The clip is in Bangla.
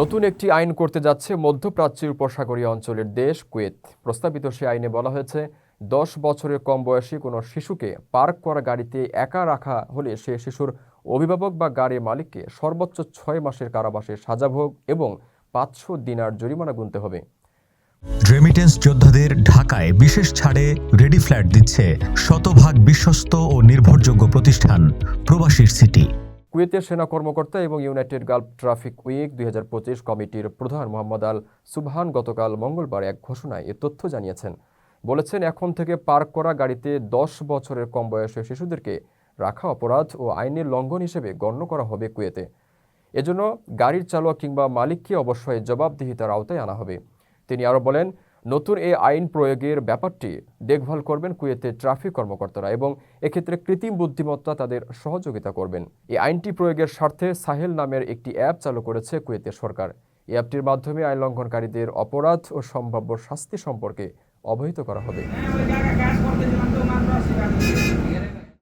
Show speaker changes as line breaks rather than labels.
নতুন একটি আইন করতে যাচ্ছে মধ্যপ্রাচ্যের উপসাগরীয় অঞ্চলের দেশ কুয়েত। প্রস্তাবিত সে আইনে বলা হয়েছে, দশ বছরের কম বয়সী কোনো শিশুকে পার্ক করা গাড়িতে একা রাখা হলে সে শিশুর অভিভাবক বা গাড়ির মালিককে সর্বোচ্চ ছয় মাসের কারাবাসের সাজা ভোগ এবং পাঁচশো দিনার জরিমানা গুনতে হবে।
রেমিটেন্স যোদ্ধাদের ঢাকায় বিশেষ ছাড়ে রেডি ফ্ল্যাট দিচ্ছে শতভাগ বিশ্বস্ত ও নির্ভরযোগ্য প্রতিষ্ঠান প্রবাসীর সিটি।
কুয়েতের সেনা কর্মকর্তা এবং ইউনাইটেড গালফ ট্রাফিক উইক দুই হাজার পঁচিশ কমিটির প্রধান মোহাম্মদ আল সুবহান গতকাল মঙ্গলবার এক ঘোষণায় এ তথ্য জানিয়েছেন। বলেছেন, এখন থেকে পার্ক করা গাড়িতে দশ বছরের কম বয়সের শিশুদেরকে রাখা অপরাধ ও আইনের লঙ্ঘন হিসেবে গণ্য করা হবে কুয়েতে। এজন্য গাড়ির চালক কিংবা মালিককে অবশ্যই জবাবদিহিতার আওতায় আনা হবে। তিনি আরও বলেন নতুন এই আইন প্রয়োগের ব্যাপারটি দেখভাল করবেন কুয়েতে ট্রাফিক কর্মকর্তারা এবং এক্ষেত্রে কৃত্রিম বুদ্ধিমত্তা তাদের সহযোগিতা করবেন। এই আইনটি প্রয়োগের স্বার্থে সাহেল নামের একটি অ্যাপ চালু করেছে কুয়েতের সরকার। এই অ্যাপটির মাধ্যমে আইন লঙ্ঘনকারীদের অপরাধ ও সম্ভাব্য শাস্তি সম্পর্কে অবহিত করা হবে।